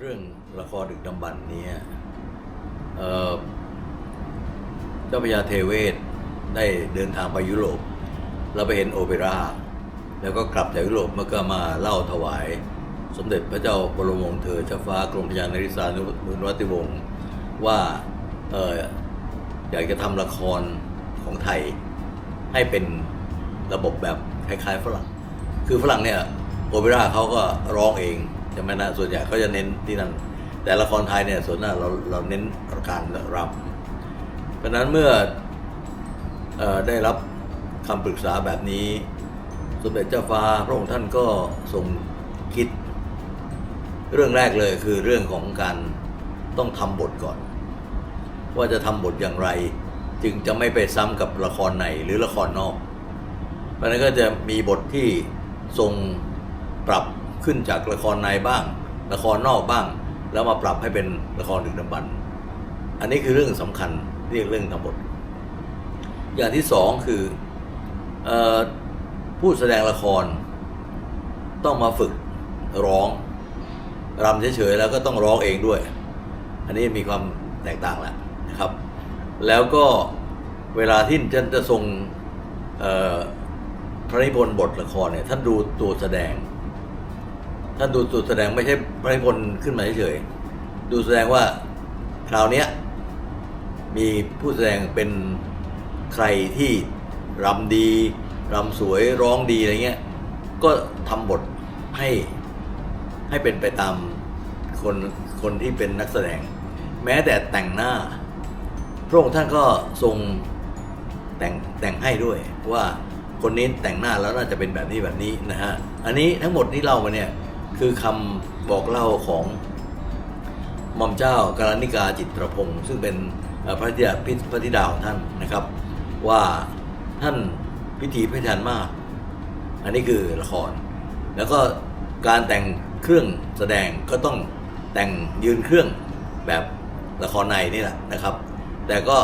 เรื่องละครดึกดำบรรพ์เนี้เอ่อเจ้าพระยาเทเวศได้เดินทางไปยุโรป แล้วไปเห็นโอเปร่า แล้วก็กลับจากยุโรปเมันก็มาเล่าถวาย สมเด็จพระเจ้าบรมวงศ์เธอเจ้าฟ้ากรมพยานริศานุนุวัติวงศ์ว่าเอออยากจะทำละครของไทยให้เป็นระบบแบบคล้ายๆฝรั่ง คือฝรั่งเนี่ยโอเปร่าเขาก็ร้องเอง ใช่ไหมนะส่วนใหญ่เขาจะเน้นที่นั่นแต่ละครไทยเนี่ยส่วนหน้าเราเราเน้นการรำเพราะนั้นเมื่ออได้รับคำปรึกษาแบบนี้สมเด็จเจ้าฟ้าพระองค์ท่านก็ทรงคิด เรื่องแรกเลยคือเรื่องของการต้องทำบทก่อน ว่าจะทำบทอย่างไร จึงจะไม่ไปซ้ำกับละครในหรือละครนอก เพราะนั้นก็จะมีบทที่ทรงปรับ ขึ้นจากละครในบ้าง ละครนอกบ้าง แล้วมาปรับให้เป็นละครดึกดำบรรพ์อันนี้คือเรื่องสำคัญเรียกเรื่องทำบทอย่างที่สองคือออผู้แสดงละคร ต้องมาฝึกร้องรำเฉยๆแล้วก็ต้องร้องเองด้วย อันนี้มีความแตกต่างแหละนะครับ แล้วก็เวลาที่ท่านจะทรงพระนิพนธ์บทละครเนี่ยท่านดูตัวแสดง ท่านดูตัวแสดงไม่ใช่พระนิพนธ์ขึ้นมาเฉยๆดูแสดงว่าคราวนี้มีผู้แสดงเป็นใครที่รำดีรำสวยร้องดีอะไรเงี้ยก็ทำบทให้ให้เป็นไปตามคนคนที่เป็นนักแสดง แม้แต่แต่งหน้า พระองค์ท่านก็ทรงแต่งแต่งให้ด้วยว่าคนนี้แต่งหน้าแล้วน่าจะเป็นแบบนี้แบบนี้นะฮะ อันนี้ทั้งหมดที่เล่ามาเนี่ย คือคำบอกเล่าของหม่อมเจ้ากาลนิกาจิตประพงศ์ซึ่งเป็นพระธิดาพิพระธิดาของท่านนะครับ ว่าท่านพิธีพิธันมาก อันนี้คือละคร แล้วก็การแต่งเครื่องแสดงก็ต้องแต่งยืนเครื่องแบบละครในนี่แหละนะครับ แต่ก็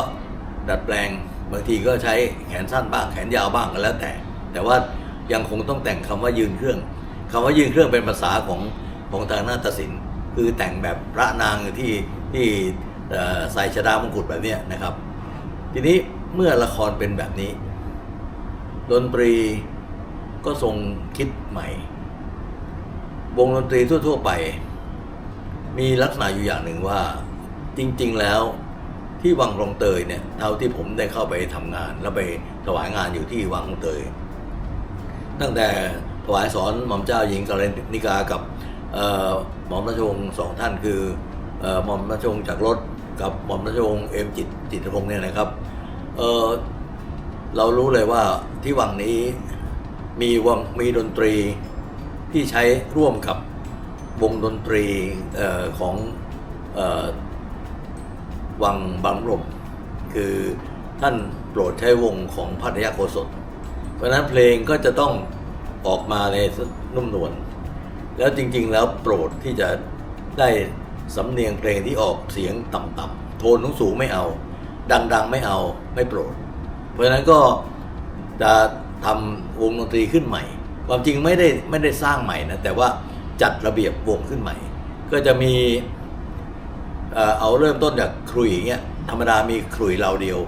ดัดแปลงบางทีก็ใช้แขนสั้นบ้างแขนยาวบ้างก็แล้วแต่ แต่ว่ายังคงต้องแต่งคำว่ายืนเครื่อง คำว่ายื่นเครื่องเป็นภาษาของของทางนาฏศิลป์คือแต่งแบบพระนางที่ที่ใส่ชดามงกุฎแบบนี้นะครับ ทีนี้เมื่อละครเป็นแบบนี้ ดนตรีก็ทรงคิดใหม่ วงดนตรีทั่ว ๆ ไป มีลักษณะอยู่อย่างหนึ่งว่าจริง ๆ แล้วที่วังคลองเตยเนี่ยเท่าที่ผมได้เข้าไปทำงาน แล้วไปถวายงานอยู่ที่วังคลองเตย ตั้งแต่ วายสอนหม่อมเจ้าหญิงกาลนิกากับเอ่อหม่อมราชวงศ์สองท่านคืออหม่อมราชวงศ์จากรถกับหม่อมราชวงศ์เอ็มจิตจิตพงศ์เนี่ยนะครับเเรารู้เลยว่าที่วังนี้มีวงมีดนตรีที่ใช้ร่วมกับวงดนตรีออของออวังบางลมคือท่านโปรดใช้วงของพัทยาโกศลเพราะนั้นเพลงก็จะต้อง ออกมาในนุ่มนวลแล้วจริงๆ แล้วโปรดที่จะได้สำเนียงเพลงที่ออกเสียงต่ำๆโทนสูงไม่เอา ดังๆ ไม่เอาไม่โปรด เพราะฉะนั้นก็จะทำวงดนตรีขึ้นใหม่ ความจริงไม่ได้ไม่ได้สร้างใหม่นะแต่ว่าจัดระเบียบวงขึ้นใหม่ ก็จะมีเอาเริ่มต้นจากขลุ่ยเงี้ยธรรมดามีขลุ่ยเราเดียว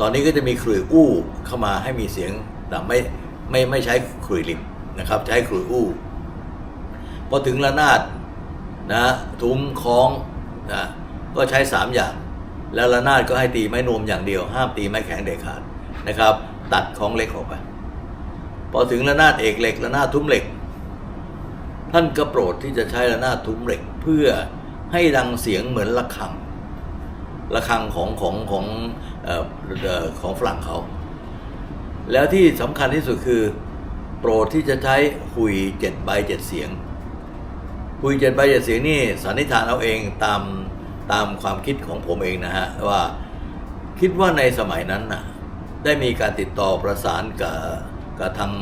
ตอนนี้ก็จะมีขลุ่ยอู้เข้ามาให้มีเสียงแต่ไม่ ไม่ไม่ใช้ขลุ่ยลิบนะครับ ใช้ขลุ่ยอู้พอถึงระนาดนะทุ้มคล้องนะก็ใช้สามอย่าง แล้วระนาดก็ให้ตีไม้นวมอย่างเดียว ห้ามตีไม้แข็งเด็ดขาดนะครับ ตัดของเล็กออกไปพอถึงระนาดเอกเหล็กระนาดทุ้มเหล็ก ท่านก็โปรดที่จะใช้ระนาดทุ้มเหล็กเพื่อให้ดังเสียงเหมือนระฆังระฆังของของของออเอ่อของฝรั่งเขา แล้วที่สำคัญที่สุดคือ โปรดที่จะใช้หุยเจ็ดใบเจ็ดเสียง หุยเจ็ดใบเจ็ดเสียงนี่สันนิษฐานเอาเองตามตามความคิดของผมเองนะฮะ ว่าคิดว่าในสมัยนั้นน่ะได้มีการติดต่อประสานกับกับทาง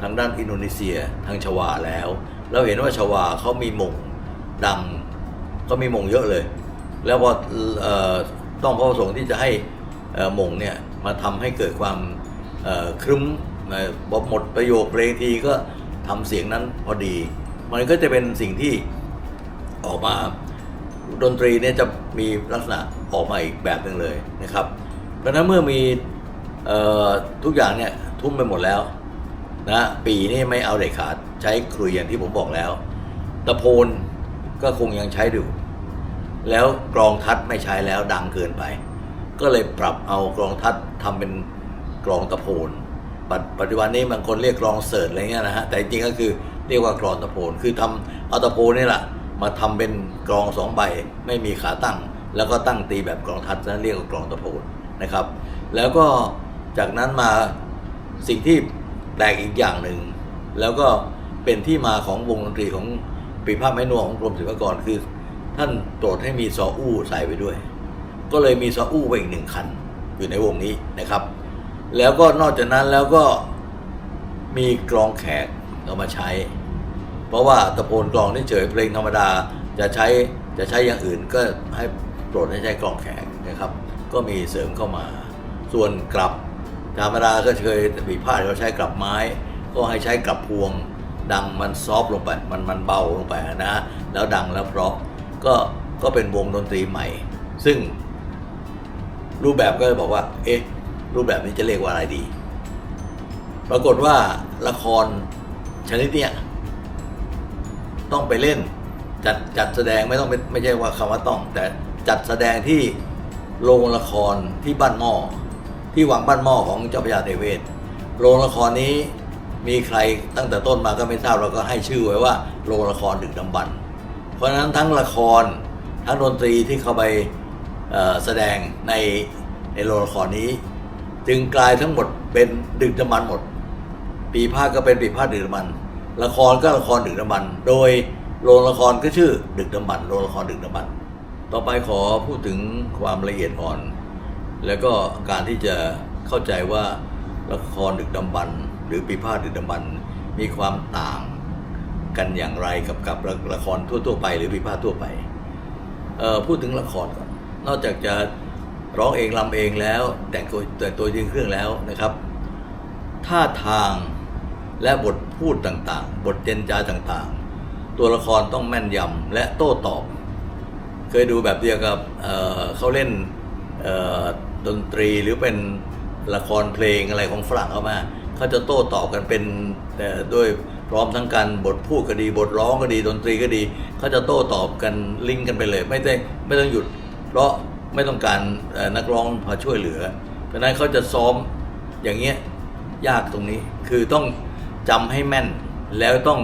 ทางด้านอินโดนีเซียทางชวาแล้ว เราเห็นว่าชวาเขามีมงดังเขามีมงเยอะเลย แล้วพอออต้องพระประสงค์ที่จะให้มงเนี่ย มาทำให้เกิดความครึ้มเอ่อพอหมดประโยคเพลงทีก็ทำเสียงนั้นพอดี มันก็จะเป็นสิ่งที่ออกมาดนตรีเนี่ยจะมีลักษณะออกมาอีกแบบหนึ่งเลยนะครับ เพราะฉะนั้นเมื่อมีออทุกอย่างเนี่ยทุ่มไปหมดแล้วนะปีนี่ไม่เอาเด็ดขาดใช้ครุยอย่างที่ผมบอกแล้ว ตะโพนก็คงยังใช้อยู่แล้วกรองทัดไม่ใช้แล้วดังเกินไป ก็เลยปรับเอากรองทัดทำเป็นกรองตะโพนปัจจุบันนี้บางคนเรียกกรองเสิร์ตอะไรเงี้ยนะฮะแต่จริงก็คือเรียกว่ากรองตะโพนคือทำเอาตะโพนนี่แหละมาทำเป็นกรองสองใบไม่มีขาตั้ง แล้วก็ตั้งตีแบบกรองทัดนั้นเรียกว่ากรองตะโพนนะครับ แล้วก็จากนั้นมาสิ่งที่แปลกอีกอย่างหนึ่ง แล้วก็เป็นที่มาของวงดนตรีของปีพาทย์ไม้นวของกรมศิลปากรคือ ท่านโปรดให้มีซออู้ใส่ไปด้วย ก็เลยมีซออู้ไว้อีกหนึ่งคัน อยู่ในวงนี้นะครับ แล้วก็นอกจากนั้นแล้วก็มีกลองแขกเอามาใช้ เพราะว่าตะโพนกลองนี่เฉยเพลงธรรมดาจะใช้จะใช้อย่างอื่นก็ให้โปรดให้ใช้กลองแขกนะครับ ก็มีเสริมเข้ามา ส่วนกลับธรรมดาก็เคยมีพาดเขาใช้กลับไม้ ก็ให้ใช้กลับพวง ดังมันซอฟลงไปมันมันเบาลงไปนะ แล้วดังแล้วเพราะก็ก็เป็นวงดนตรีใหม่ ซึ่ง รูปแบบก็จะบอกว่า เอ๊ะ รูปแบบนี้จะเรียกว่าอะไรดี ปรากฏว่าละครชนิดเนี้ยต้องไปเล่น จัดจัดแสดงไม่ต้องไม่ใช่ว่าคำว่าต้อง แต่จัดแสดงที่โรงละครที่บ้านหม้อที่วังบ้านหม้อของเจ้าพระยาเทเวศโรงละครนี้มีใครตั้งแต่ต้นมาก็ไม่ทราบเราก็ให้ชื่อไว้ว่าโรงละครดึกดำบรรพ์เพราะฉะนั้นทั้งละครทั้งดนตรีที่เข้าไป แสดงในในโรงละครนี้ จึงกลายทั้งหมดเป็นดึกดำบรรพ์หมด ปีพาดก็เป็นปีพาดดึกดำบรรพ์ละครก็ละครดึกดำบรรพ์โดยโรงละครก็ชื่อดึกดำบรรพ์โรงละครดึกดำบรรพ์ต่อไปขอพูดถึงความละเอียดอ่อน แล้วก็การที่จะเข้าใจว่าละครดึกดำบรรพ์หรือปีพาดดึกดำบรรพ์มีความต่างกันอย่างไรกับกับละครทั่วๆไป หรือปีพาดทั่วไปพูดถึงละครก่อน นอกจากจะร้องเองรำเองแล้ว แต่งตัวแต่งตัวยืนเครื่องแล้วนะครับท่าทางและบทพูดต่างๆ บทเจนจาต่างๆ ตัวละครต้องแม่นยำและโต้ตอบ เคยดูแบบเดียวกับเเขาเล่นดนตรีหรือเป็นละครเพลงอะไรของฝรั่งเข้ามาเขาจะโต้ตอบกันเป็นแต่ด้วยพร้อมทั้งการบทพูดก็ดี บทร้องก็ดี ดนตรีก็ดี เขาจะโต้ตอบกันลิงก์กันไปเลย ไม่ได้ไม่ต้องหยุด เพราะไม่ต้องการนักร้องมาช่วยเหลือ เพราะนั้นเขาจะซ้อมอย่างเงี้ยยากตรงนี้ คือต้องจำให้แม่น แล้วต้อง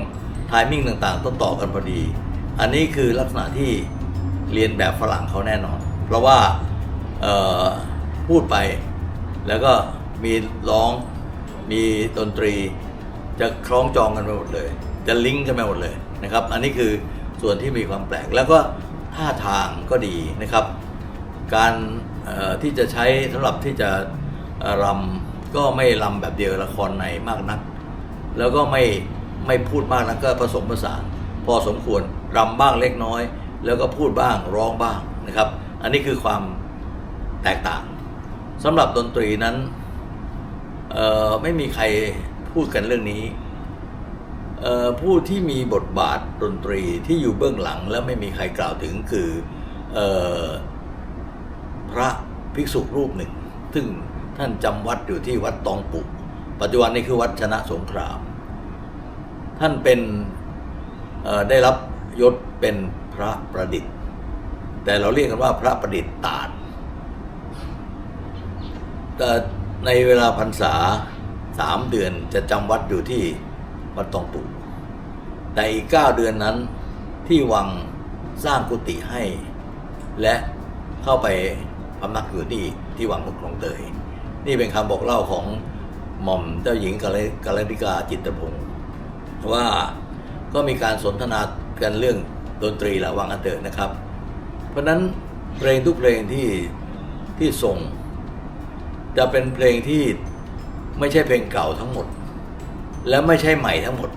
ทายมิ่งต่างๆ ต้องต่อกันพอดี อันนี้คือลักษณะที่เรียนแบบฝรั่งเขาแน่นอน เพราะว่าพูดไปแล้วก็มีร้องมีดนตรี จะคล้องจองกันไปหมดเลย จะลิงก์กันไปหมดเลยนะครับ อันนี้คือส่วนที่มีความแปลกแล้วก็ ท่าทางก็ดีนะครับ การที่จะใช้สำหรับที่จะรำก็ไม่รำแบบเดียวละครในมากนัก แล้วก็ไม่ไม่พูดมากนักก็ผสมผสาน พอสมควรรำบ้างเล็กน้อย แล้วก็พูดบ้างร้องบ้างนะครับ อันนี้คือความแตกต่างสำหรับดนตรีนั้นไม่มีใครพูดกันเรื่องนี้ ผู้ที่มีบทบาทดนตรีที่อยู่เบื้องหลังแล้วไม่มีใครกล่าวถึงคืออพระภิกษุรูปหนึ่ง ซึ่งท่านจำวัดอยู่ที่วัดตองปุกปัจจุบันนี้คือวัดชนะสงคราม ท่านเป็นได้รับยศเป็นพระประดิษฐ์ แต่เราเรียกกันว่าพระประดิษฐ์ตาดแต่ในเวลาพรรษาสามเดือนจะจำวัดอยู่ที่ วัดตองปุกแต่อีกเก้าเดือนนั้นที่วังสร้างกุฏิให้ และเข้าไปพำนักอยู่ที่ที่วังมุกคลองเตย นี่เป็นคำบอกเล่าของหม่อมเจ้าหญิงกาลกาลนิกาจิตรพงศ์ว่าก็มีการสนทนากันเรื่องดนตรีละวังอันเตินะครับ เพราะนั้นเพลงทุกเพลงที่ที่ส่ง จะเป็นเพลงที่ไม่ใช่เพลงเก่าทั้งหมด และไม่ใช่ใหม่ทั้งหมด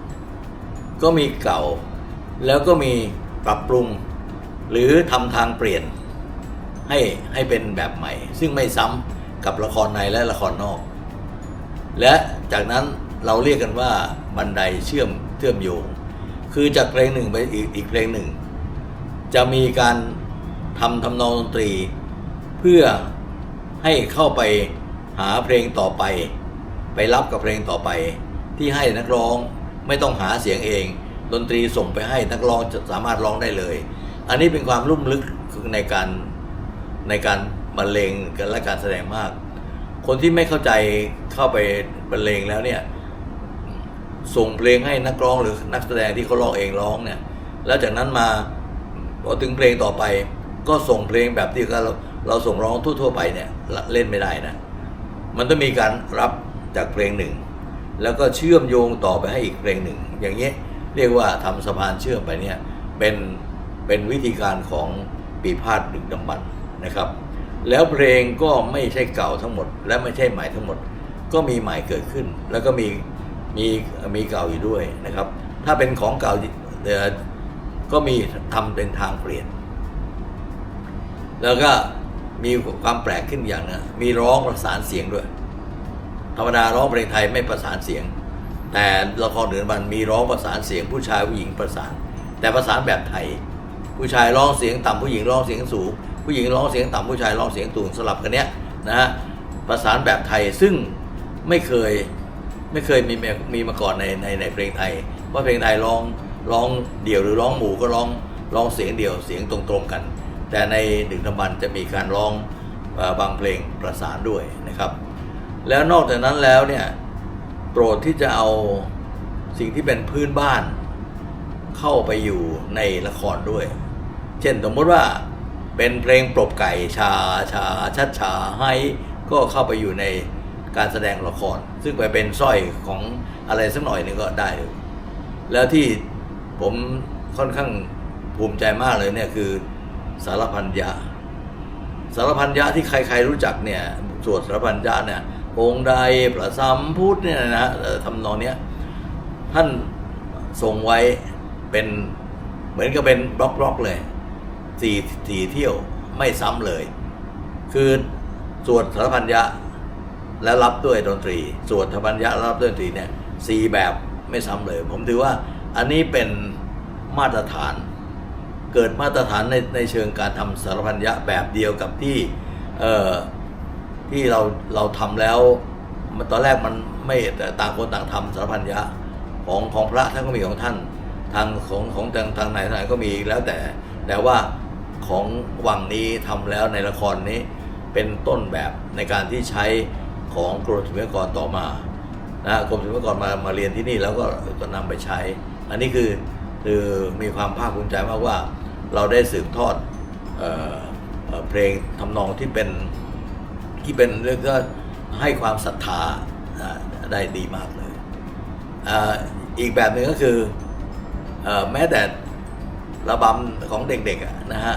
ก็มีเก่า แล้วก็มีปรับปรุง หรือทำทางเปลี่ยน ให้ให้เป็นแบบใหม่ ซึ่งไม่ซ้ำกับละครในและละครนอก และจากนั้นเราเรียกกันว่าบันไดเชื่อมเชื่อมโยง คือจากเพลงหนึ่งไปอีกอีกเพลงหนึ่ง จะมีการทำทำนองดนตรี เพื่อให้เข้าไปหาเพลงต่อไป ไปรับกับเพลงต่อไป ที่ให้นักร้องไม่ต้องหาเสียงเอง ดนตรีส่งไปให้นักร้องจะสามารถร้องได้เลย อันนี้เป็นความลุ่มลึกในการในการบรรเลงกันและการแสดงมาก คนที่ไม่เข้าใจเข้าไปบรรเลงแล้วเนี่ยส่งเพลงให้นักร้องหรือนักแสดงที่เขาร้องเองร้องเนี่ย แล้วจากนั้นมาพอถึงเพลงต่อไป ก็ส่งเพลงแบบที่เราเราส่งร้องทั่วๆไปเนี่ยเล่นไม่ได้นะ มันต้องมีการรับจากเพลงหนึ่ง แล้วก็เชื่อมโยงต่อไปให้อีกเพลงหนึ่ง อย่างเงี้ยเรียกว่าทำสะพานเชื่อมไปเนี่ยเป็นเป็นวิธีการของปีพาดดึกดำบรรนะครับ แล้วเพลงก็ไม่ใช่เก่าทั้งหมด และไม่ใช่ใหม่ทั้งหมด ก็มีใหม่เกิดขึ้น แล้วก็มีมีมีเก่าอยู่ด้วยนะครับ ถ้าเป็นของเก่าเอ่อก็มีทำเป็นทางเปลี่ยน แล้วก็มีความแปลกขึ้นอย่างนะมีร้องประสานเสียงด้วย ธรรมดาร้องเพลงไทยไม่ประสานเสียง แต่ละครเหนือมันมีร้องประสานเสียง ผู้ชายผู้หญิงประสาน แต่ประสานแบบไทย ผู้ชายร้องเสียงต่ำผู้หญิงร้องเสียงสูง ผู้หญิงร้องเสียงต่ำผู้ชายร้องเสียงสูงสลับกันเนี้ยนะฮะประสานแบบไทยซึ่งไม่เคยไม่เคยมีมีมาก่อนในในในเพลงไทย ว่าเพลงไทยร้องร้องเดี่ยวหรือร้องหมู่ก็ร้องร้องเสียงเดี่ยวเสียงตรงๆกัน แต่ในดึกดำบรรจะมีการร้องบางเพลงประสานด้วยนะครับ แล้วนอกจากนั้นแล้วเนี่ยโปรดที่จะเอาสิ่งที่เป็นพื้นบ้าน เข้าไปอยู่ในละครด้วย เช่นสมมติว่าเป็นเพลงปรบไก่ชาชาชัดชาให้ก็เข้าไปอยู่ในการแสดงละคร ซึ่งไปเป็นสร้อยของอะไรสักหน่อยนึงก็ได้ แล้วที่ผมค่อนข้างภูมิใจมากเลยเนี่ยคือสารพันยะสารพันยะที่ใครๆรู้จักเนี่ยสวดสารพันยะเนี่ย องค์ใดประสัมพุทธเนี่ยนะทำนองเนี้ยท่านทรงไว้เป็นเหมือนกับเป็นบล็อกๆเลยสี่สี่เที่ยวไม่ซ้ำเลย คือสวดสารพันยะแล้วรับด้วยดนตรี สวดสารพันยะรับด้วยดนตรีเนี่ยสี่แบบไม่ซ้ำเลย ผมถือว่าอันนี้เป็นมาตรฐาน เกิดมาตรฐานในในเชิงการทำสารพันยะแบบเดียวกับที่เออ ที่เราเราทำแล้วมันตอนแรกมันไม่แต่ต่างคนต่างทำสารพันยะของของพระท่านก็มีของท่าน ทางของของทางทางไหนทางไหนก็มีแล้วแต่ แต่ว่าของวังนี้ทำแล้วในละครนี้เป็นต้นแบบในการที่ใช้ของกรมศิลปากรต่อมานะกรมศิลปากรมามาเรียนที่นี่แล้วก็ก็นำไปใช้ อันนี้คือคือมีความภาคภูมิใจมากว่าเราได้สืบทอดเออเออเพลงทำนองที่เป็น ที่เป็นเรื่องก็ให้ความศรัทธาได้ดีมากเลยอีกแบบหนึ่งก็คือแม้แต่ระบำของเด็กๆนะฮะ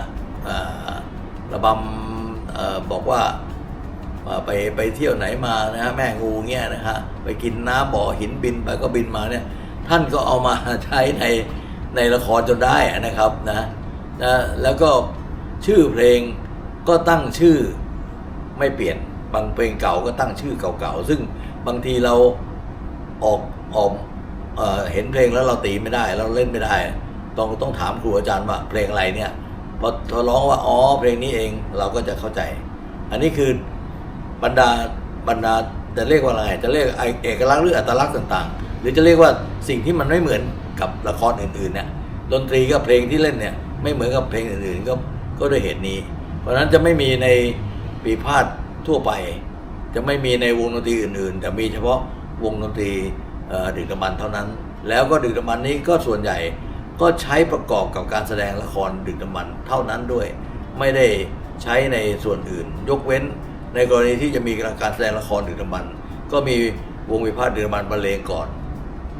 ระบำเอ่อบอกว่าไปไปเที่ยวไหนมานะฮะแม่งูเงี้ยนะฮะไปกินน้ำบ่อหินบินไปก็บินมาเนี่ยท่านก็เอามาใช้ในในละครจนได้นะครับนะนะแล้วก็ชื่อเพลงก็ตั้งชื่อ ไม่เปลี่ยนบางเพลงเก่าก็ตั้งชื่อเก่าๆซึ่งบางทีเราออกออกเอ่อเห็นเพลงแล้วเราตีไม่ได้ เราเล่นไม่ได้ ต้องต้องถามครูอาจารย์ว่าเพลงอะไรเนี่ยพอพอร้องว่าอ๋อเพลงนี้เองเราก็จะเข้าใจ อันนี้คือบรรดาบรรดาจะเรียกว่าอะไรจะเรียกเอกลักษณ์หรืออัตลักษณ์ต่างๆ หรือจะเรียกว่าสิ่งที่มันไม่เหมือนกับละครอื่นๆเนี่ยดนตรีกับเพลงที่เล่นเนี่ยไม่เหมือนกับเพลงอื่นๆก็ก็ด้วยเหตุนี้ เพราะฉะนั้นจะไม่มีใน ปีพาดทั่วไป จะไม่มีในวงดนตรีอื่นๆ แต่มีเฉพาะวงดนตรีดึกดำบรรพ์เท่านั้น แล้วก็ดึกดำบรรพ์นี้ก็ส่วนใหญ่ก็ใช้ประกอบกับการแสดงละครดึกดำบรรพ์เท่านั้นด้วย ไม่ได้ใช้ในส่วนอื่น ยกเว้นในกรณีที่จะมีการแสดงละครดึกดำบรรพ์ก็มีวงวิพากษ์ดึกดำบรรบรรเลงก่อน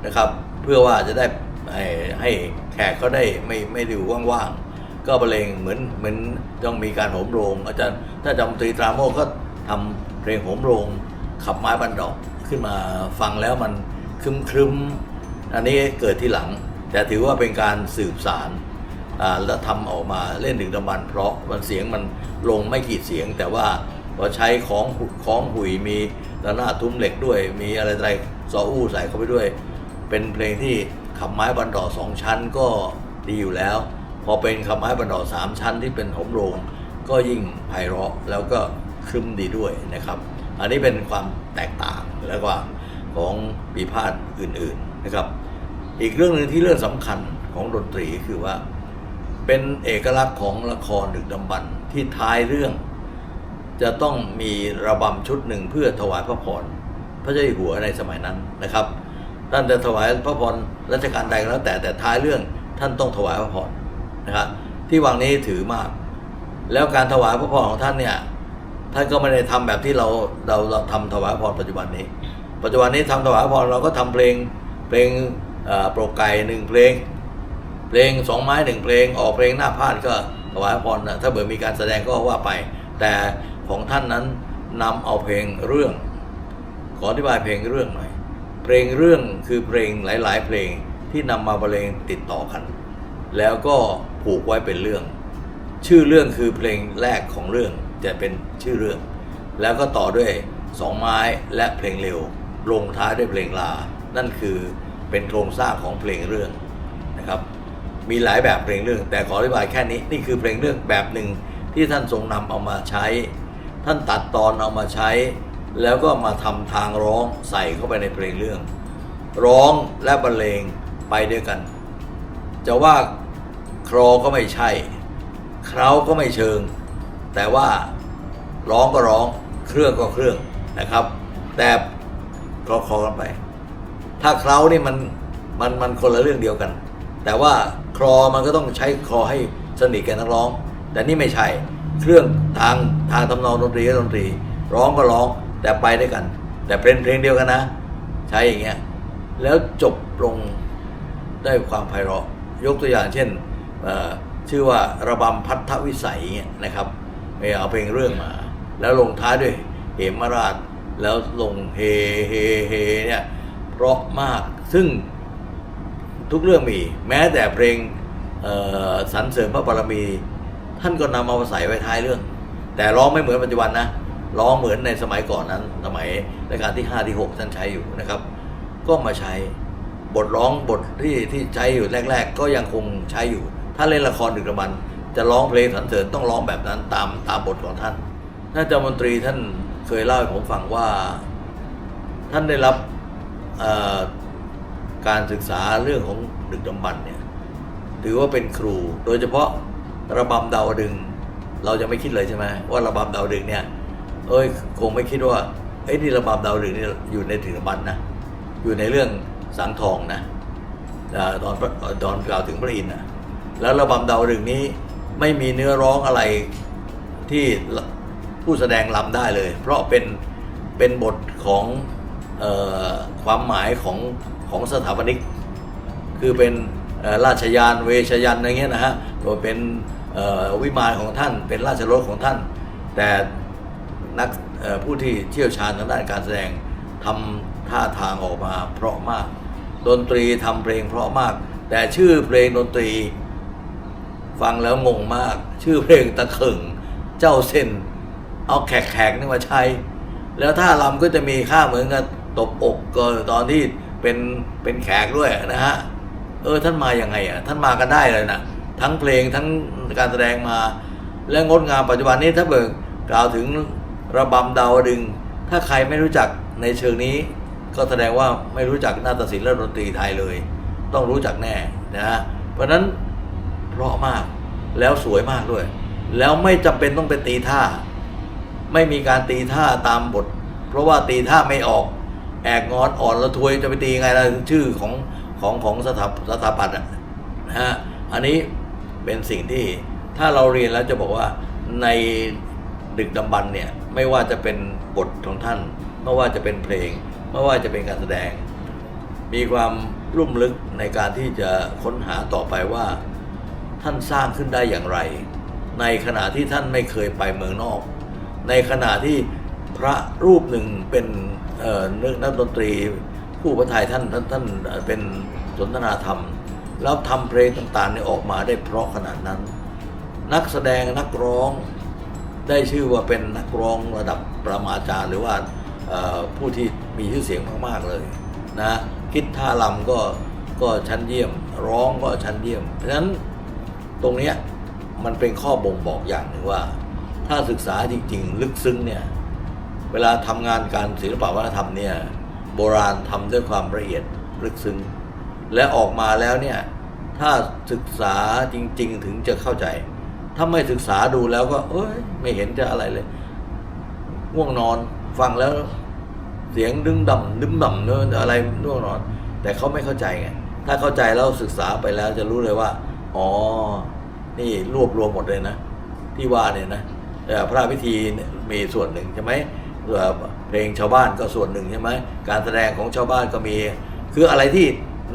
นะครับ เพื่อว่าจะได้ให้ให้แขกเขาได้ไม่ไม่ดูว่างๆ ก็บรรเลงเหมือนเหมือนต้องมีการโหมโรง อาจารย์ถ้าจำตรีตราโมกก็ทำเพลงโหมโรง ขับไม้บันดอกขึ้นมาฟังแล้วมันคึมครึมอันนี้เกิดที่หลัง แต่ถือว่าเป็นการสืบสารอ่าแล้วทำออกมาเล่นดึกดำบรรพ์เพราะมันเสียงมันลงไม่ขีดเสียง แต่ว่าพอใช้ของของหุยมีระนาดทุ้มเหล็กด้วย มีอะไรอะไรซออู้ใส่เข้าไปด้วย เป็นเพลงที่ขับไม้บรรดอสองชั้นก็ดีอยู่แล้ว พอเป็นขับไม้บรรดอสามชั้นที่เป็นหมโรง ก็ยิ่งไพเราะแล้วก็ครึ้มดีด้วยนะครับ อันนี้เป็นความแตกต่างแล้วก็ของปีพาดอื่นๆนะครับ อีกเรื่องหนึ่งที่เรื่องสำคัญของดนตรีคือว่า เป็นเอกลักษณ์ของละครดึกดำบรรที่ท้ายเรื่อง จะต้องมีระบำชุดหนึ่งเพื่อถวายพระพรพระเจ้าอยู่หัวในสมัยนั้นนะครับท่านจะถวายพระพรรัชกาลใดก็แล้วแต่แต่ท้ายเรื่องท่านต้องถวายพระพร นะครับที่วังนี้ถือมาก แล้วการถวายพระพรของท่านเนี่ยท่านก็ไม่ได้ทำแบบที่เราเราเราทำถวายพรปัจจุบันนี้ ปัจจุบันนี้ทำถวายพรเราก็ทำเพลงเพลงโปรไก่หนึ่งเพลง เพลงสองไม้หนึ่งเพลง ออกเพลงหน้าพาดก็ถวายพรนะถ้าเบิดมีการแสดงก็ว่าไป แต่ของท่านนั้นนำเอาเพลงเรื่อง ขออธิบายเพลงเรื่องหน่อยเพลงเรื่องคือเพลงหลาย ๆ เพลงที่นำมาบรรเลงติดต่อกัน แล้วก็ ผูกไว้เป็นเรื่อง ชื่อเรื่องคือเพลงแรกของเรื่องจะเป็นชื่อเรื่อง แล้วก็ต่อด้วยสองไม้และเพลงเร็ว ลงท้ายด้วยเพลงลา นั่นคือเป็นโครงสร้างของเพลงเรื่องนะครับ มีหลายแบบเพลงเรื่อง แต่ขออธิบายแค่นี้นี่คือเพลงเรื่องแบบหนึ่งที่ท่านทรงนำเอามาใช้ ท่านตัดตอนเอามาใช้ แล้วก็มาทำทางร้องใส่เข้าไปในเพลงเรื่อง ร้องและบรรเลงไปด้วยกัน จะว่า ครอก็ไม่ใช่ เคราก็ไม่เชิง แต่ว่าร้องก็ร้องเครื่องก็เครื่องนะครับ แต่คลอคอกันไป ถ้าเครานี่มันมันมันคนละเรื่องเดียวกัน แต่ว่าคลอมันก็ต้องใช้คลอให้สนิทกับนักร้อง แต่นี่ไม่ใช่เครื่องทางทางทำนองดนตรีก็ดนตรี ร้องก็ร้องแต่ไปด้วยกัน แต่เป็นเพลงเดียวกันนะ ใช้อย่างเงี้ยแล้วจบลงได้ความไพเราะยกตัวอย่างเช่น ชื่อว่าระบำพัทธวิสัยเงี้ยนะครับไม่เอาเพลงเรื่องมา แล้วลงท้ายด้วยเหมราชแล้วลงเฮเฮเฮเนี่ยเพราะมากซึ่งทุกเรื่องมี แม้แต่เพลงสรรเสริมพระบารมี ท่านก็นำมาใส่ไว้ท้ายเรื่อง แต่ร้องไม่เหมือนปัจจุบันนะร้องเหมือนในสมัยก่อนนั้น สมัยรัชกาลที่ 5 ที่ 6 ท่านใช้อยู่นะครับ ก็มาใช้บทร้องบทที่ที่ใช้อยู่แรก ๆ ก็ยังคงใช้อยู่ ถ้าเล่นละครดึกดำบรรจะร้องเพลงสรรเสริญต้องร้องแบบนั้นตามตามบทของท่านท่านเจ้ามนตรีท่านเคยเล่าให้ผมฟังว่า ท่านได้รับการศึกษาเรื่องของดึกดำบรรเนี่ยถือว่าเป็นครู โดยเฉพาะระบำดาวดึง เราจะไม่คิดเลยใช่ไหมว่าระบำดาวดึงเนี่ย เอ้ยคงไม่คิดว่าไอ้นี่ระบำดาวดึงนี่อยู่ในดึกดำบรรพ์นะอยู่ในเรื่องสังทองนะตอนตอนกล่าวถึงพระอินทร์นะ แล้วระบำดาวดึงนี้ไม่มีเนื้อร้องอะไรที่ผู้แสดงลำได้เลย เพราะเป็นเป็นบทของออความหมายของของสถาปนิก คือเป็นราชยานเวชยันอะไรเงี้ยนะฮะโดยเป็นวิมานของท่าน เป็นราชรถของท่าน แต่นักผู้ที่เชี่ยวชาญทางด้านการแสดงทำท่าทางออกมาเพราะมาก ดนตรีทำเพลงเพราะมาก แต่ชื่อเพลงดนตรี ฟังแล้วงงมาก ชื่อเพลงตะเข่งเจ้าเส้น เอาแขกๆนี่มาใช้ แล้วท่าลำก็จะมีค่าเหมือนกับตบอกก็ตอนที่เป็นเป็นแขกด้วยนะฮะเออท่านมาอย่างไงอะท่านมากันได้เลยนะทั้งเพลงทั้งการแสดงมา และงดงามปัจจุบันนี้ถ้าเบิกกล่าวถึงระบำดาวดึง ถ้าใครไม่รู้จักในเชิงนี้ ก็แสดงว่าไม่รู้จักนาฏศิลป์และดนตรีไทยเลย ต้องรู้จักแน่นะฮะเพราะนั้น เพราะมาก แล้วสวยมากด้วย แล้วไม่จำเป็นต้องเป็นตีท่า ไม่มีการตีท่าตามบท เพราะว่าตีท่าไม่ออก แอกงอนอ่อนละทวยจะไปตีไงล่ะชื่อของของของสถาสถาปัตย์นะฮะอันนี้เป็นสิ่งที่ถ้าเราเรียนแล้วจะบอกว่าในดึกดำบรรเนี่ยไม่ว่าจะเป็นบทของท่าน ไม่ว่าจะเป็นเพลง ไม่ว่าจะเป็นการแสดง มีความลุ่มลึกในการที่จะค้นหาต่อไปว่า ท่านสร้างขึ้นได้อย่างไร ในขณะที่ท่านไม่เคยไปเมืองนอก ในขณะที่พระรูปหนึ่งเป็นเอ่อนักดนตรีผู้ประทายท่านท่านท่านเป็นสนทนาธรรม แล้วทำเพลงต่างๆนี่ออกมาได้เพราะขนาดนั้น นักแสดงนักร้องได้ชื่อว่าเป็นนักร้องระดับประมาจารย์หรือว่าเอ่อผู้ที่มีชื่อเสียงมากๆเลยนะคิดท่าลำก็ก็ชั้นเยี่ยม ร้องก็ชั้นเยี่ยมเพราะฉะนั้น รงนี้มันเป็นข้อบ่งบอกอย่างหนึ่งว่า ถ้าศึกษาจริง ๆ ลึกซึ้งเนี่ย เวลาทำงานการศิลปวัฒนธรรมเนี่ยโบราณทำด้วยความละเอียดลึกซึ้ง และออกมาแล้วเนี่ย ถ้าศึกษาจริง ๆ ถึงจะเข้าใจ ถ้าไม่ศึกษาดูแล้วก็ เอ้ย ไม่เห็นจะอะไรเลยง่วงนอนฟังแล้วเสียงดึงดำดึงดำเนอะอะไรง่วงนอน แต่เขาไม่เข้าใจไงถ้าเข้าใจแล้วศึกษาไปแล้วจะรู้เลยว่า อ๋อ นี่รวบรวมหมดเลยนะ ที่ว่าเนี่ยนะพระพิธีมีส่วนหนึ่งใช่ไหมเอ่อเพลงชาวบ้านก็ส่วนหนึ่งใช่ไหมการแสดงของชาวบ้านก็มี คืออะไรที่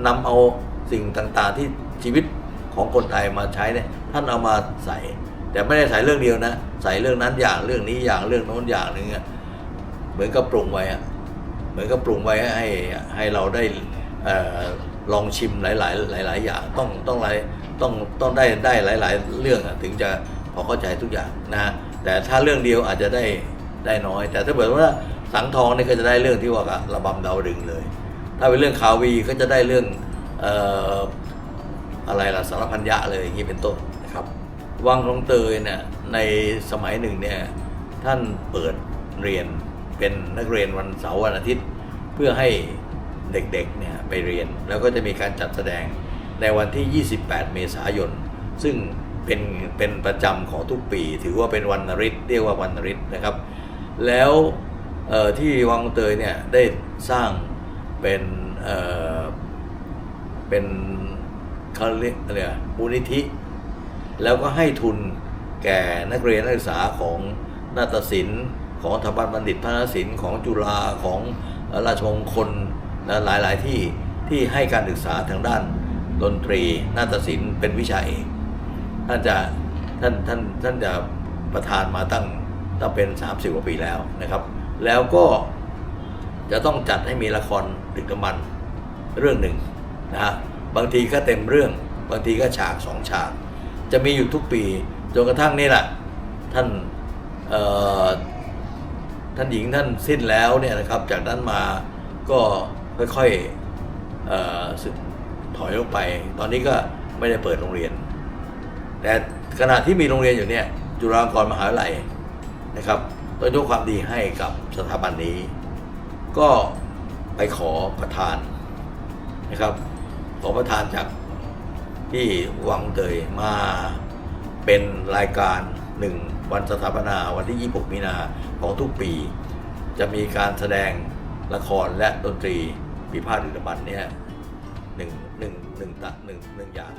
นำเอาสิ่งต่างๆที่ชีวิตของคนไทยมาใช้เนี่ยท่านเอามาใส่ แต่ไม่ได้ใส่เรื่องเดียวนะ ใส่เรื่องนั้นอย่างเรื่องนี้อย่างเรื่องโน้นอย่างหนึ่งเหมือนกับปรุงไว้อะเหมือนกับปรุงไว้ให้ให้เราได้อลองชิมหลายๆหลาย ๆ อย่างต้องต้องหลาย ต้องต้องได้ได้หลาย ๆ เรื่องถึงจะพอเข้าใจทุกอย่างนะฮะแต่ถ้าเรื่องเดียวอาจจะได้ได้น้อย แต่ถ้าเกิดว่าสังทองนี่ก็จะได้เรื่องที่ว่าระบำดาวดึงเลย ถ้าเป็นเรื่องคาวีก็จะได้เรื่องอออะไรล่ะสารพันยะเลยอย่างนี้เป็นต้นนะครับวังคลองเตยเนี่ยในสมัยหนึ่งเนี่ยท่านเปิดเรียนเป็นนักเรียนวันเสาร์วันอาทิตย์ เพื่อให้เด็กๆเนี่ยไปเรียนแล้วก็จะมีการจัดแสดง ในวันที่ 28 เมษายน ซึ่งเป็นเป็นประจำของทุกปี ถือว่าเป็นวันนริศเรียกว่าวันนริศนะครับ แล้วที่วังคลองเตยเนี่ยได้สร้างเป็นเอ่อเป็นเขาเรียกอะไรมูลนิธิ แล้วก็ให้ทุนแก่นักเรียนนักศึกษาของนาฏศิลป์ ของสถาบันบัณฑิตพระนศิลป์ของจุฬาของราชมงคลและหลาย ๆ ที่ที่ให้การศึกษาทางด้าน ดนตรีนาฏศิลป์เป็นวิชาเอกท่านจะท่านท่านท่านจะประธานมาตั้งตั้งเป็น 30กว่าปีแล้วนะครับ แล้วก็จะต้องจัดให้มีละครดึกดำบรรเรื่องหนึ่งนะฮะบางทีก็เต็มเรื่อง บางทีก็ฉากสองฉาก จะมีอยู่ทุกปีจนกระทั่งนี่แหละท่านเออท่านหญิงท่านสิ้นแล้วเนี่ยนะครับ จากนั้นมาก็ค่อยๆเอ่อสึก ถอยลงไป ตอนนี้ก็ไม่ได้เปิดโรงเรียน แต่ขณะที่มีโรงเรียนอยู่เนี่ยจุฬาลงกรณ์มหาวิทยาลัยนะครับต้องยกความดีให้กับสถาบันนี้ ก็ไปขอประทานนะครับ ขอประทานจากที่วังเตยมาเป็นรายการหนึ่งวันสถาปนาวันที่ 26 มีนาของทุกปี จะมีการแสดงละครและดนตรีปีพาดดึกดำบรรพ์เนี่ยหนึ่ง งตะหนึ่งหนึ่งอย่าง